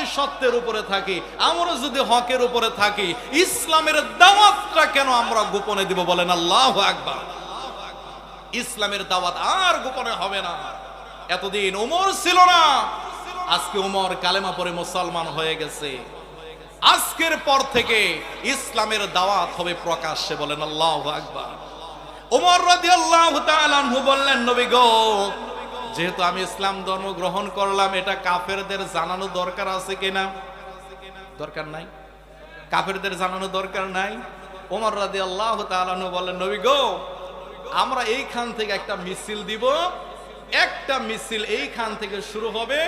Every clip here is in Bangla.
যদি সত্যের উপরে থাকি আমরা যদি হকের উপরে থাকি, ইসলামের দাওয়াতটা কেন আমরা গোপনে দিব বলেন আল্লাহ আকবার? ইসলামের দাওয়াত আর গোপনে হবে না। এতদিন ওমর ছিল না। আজকে ওমর কালেমা পরে মুসলমান হয়ে গেছে। আজকের পর থেকে ইসলামের দাওয়াত হবে প্রকাশ্যে বলেন আল্লাহ আকবার। ওমর রাদিয়াল্লাহু তাআলা বললেন, নবী গো যেহেতু আমি ইসলাম ধর্ম গ্রহণ করলাম, এটা কাফেরদের জানানো দরকার আছে কিনা? দরকার নাই। কাফেরদের জানানো দরকার নাই। ওমর রাদিয়াল্লাহু তাআলা আনহু বললেন নবী গো, আমরা এইখান থেকে একটা মিছিল দিব। একটা মিছিল এইখান থেকে শুরু হবে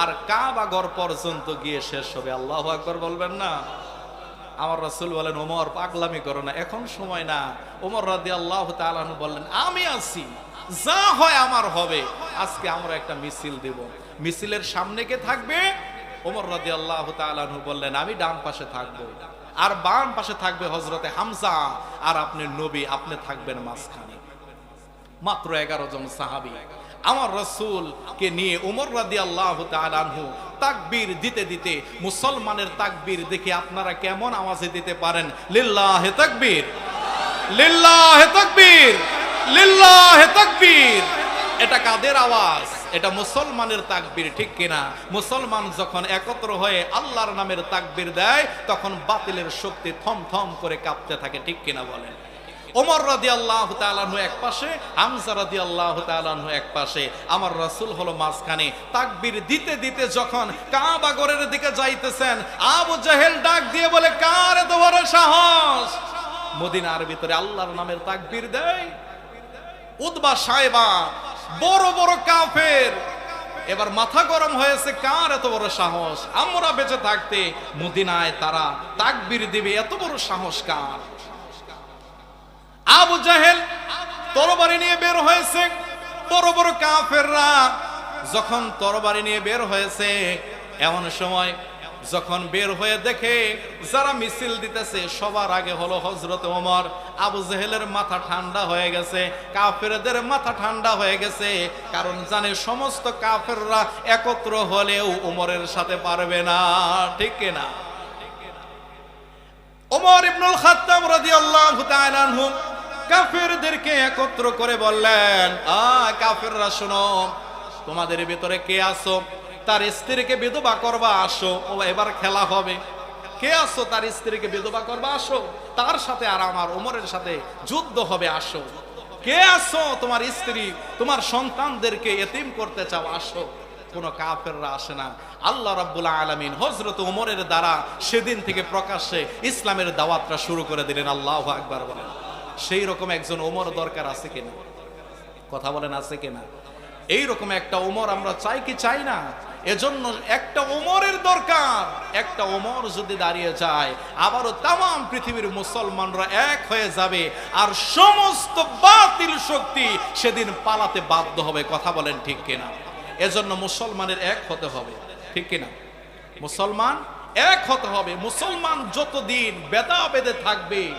আর কাবাগর পর্যন্ত গিয়ে শেষ হবে। আল্লাহ আকবর বলবেন না। আমার রাসূল বলেন, ওমর, পাগলামি করো না, এখন সময় না। ওমর রাদি আল্লাহ তালানু বললেন, আমি আছি, যা হয় আমার হবে। আজকে আমরা একটা মিছিল দেব। মিছিলের সামনে কে থাকবে? ওমর রাদি আল্লাহ তালানু বললেন, আমি ডান পাশে থাকব। আর বাম পাশে থাকবে হজরতে হামজা, আর আপনি নবী, আপনি থাকবেন মাঝখানে। মাত্র এগারো জন সাহাবি। আমার রসুল কে নিয়ে উমর রাদি আল্লাহ তালানহু তাকবীর দিতে দিতে, মুসলমানের তাকবীর দেখে আপনারা কেমন আওয়াজে দিতে পারেন? লিল্লাহ তাকবীর! লিল্লাহ তাকবীর! লিল্লাহ তাকবীর! এটা কাদের আওয়াজ? এটা মুসলমানের তাকবীর, ঠিক কিনা? মুসলমান যখন একত্র হয়ে আল্লাহর নামের তাকবীর দেয়, তখন বাতিলের শক্তি থম থম করে কাঁপতে থাকে, ঠিক কিনা বলেন? ওমর রাদি আল্লাহ তালানহু এক পাশে, হামজা রাদি আল্লাহ তালানহু এক পাশে। আমার রাসূল হলো মাঝখানে। তাকবীর দিতে দিতে যখন কাবাগরের দিকে যাইতেছেন, আবু জাহেল ডাক দিয়ে বলে, কার এত বড় সাহস? মদিনার ভিতরে আল্লাহর নামের তাকবীর দেয়। উদবা সাহেবা বড় বড় কাফের। এবার মাথা গরম হয়েছে কার এত বড় সাহস? আমরা বেঁচে থাকতে মদিনায় তারা তাকবীর দিবে, এত বড় সাহস কার? আবু জাহেল তরবারি নিয়ে বের হয়েছে। বড় বড় কাফেররা যখন তরবারি নিয়ে বের হয়েছে, এমন সময় যখন বের হয়ে দেখে যারা মিছিল দিতেছে, সবার আগে হলো হজরত ওমর। আবু জেহেলের মাথা ঠান্ডা হয়ে গেছে, কাফেরদের মাথা ঠান্ডা হয়ে গেছে, কারণ জানে সমস্ত কাফেররা একত্র হলেও ওমরের সাথে পারবে না, ঠিক না? ওমর ইবনুল রাদিয়াল্লাহু তাআলা আনহু কাফেরদেরকে একত্র করে বললেন, আ, কাফেররা শোনো, তোমাদের ভিতরে কে আসো তার স্ত্রীকে বিধবা করবা, আসো। ও এবার খেলা হবে। কে আসো তার স্ত্রীকে বিধবা করবা, আসো। তার সাথে আর আমার ওমরের সাথে যুদ্ধ হবে, আসো। কে আসো তোমার স্ত্রী, তোমার সন্তানদেরকে এতিম করতে চাও, আসো। কোন কাফেররা আসে না। আল্লাহ রাব্বুল আলামিন হযরত ওমরের দ্বারা সেদিন থেকে প্রকাশ্যে ইসলামের দাওয়াতটা শুরু করে দিলেন। আল্লাহু আকবার বলেন। সেই রকম একজন ওমর দরকার আছে কিনা? কথা বলেন, আছে কিনা? এই রকম একটা ওমর আমরা চাই কি চাই না? এজন্য একটা ওমরের দরকার। একটা ওমর যদি দাঁড়িয়ে যায়, আবারও তাম পৃথিবীর মুসলমানরা এক হয়ে যাবে আর সমস্ত বাতিল শক্তি সেদিন পালাতে বাধ্য হবে। কথা বলেন ঠিক কিনা? এজন্য মুসলমানের এক হতে হবে। ঠিক কিনা? মুসলমান এক হতে হবে। মুসলমান যতদিন বেদা বেদে থাকবে,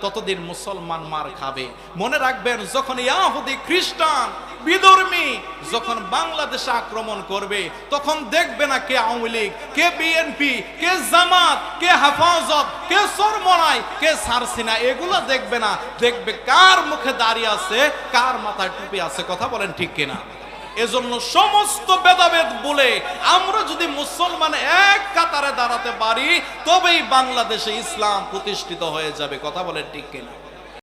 ততদিন মুসলমান মার খাবে। মনে রাখবেন, যখন ইয়াহুদি খ্রিস্টান বিধর্মী যখন বাংলাদেশে আক্রমণ করবে, তখন দেখবে না কে আওয়ামী লীগ, কে বিএনপি কে জামাত, কে হেফাজত, কে সরমনাই, কে সারসিনা, এগুলো দেখবে না। দেখবে কার মুখে দাঁড়িয়ে আছে, কার মাথায় টুপি আছে, কথা বলেন ঠিক কিনা? এজন্য সমস্ত ভেদাভেদ বলে আমরা যদি মুসলমান এক কাতারে দাঁড়াতে পারি, তবেই বাংলাদেশে ইসলাম প্রতিষ্ঠিত হয়ে যাবে, কথা বলেন ঠিক কিনা?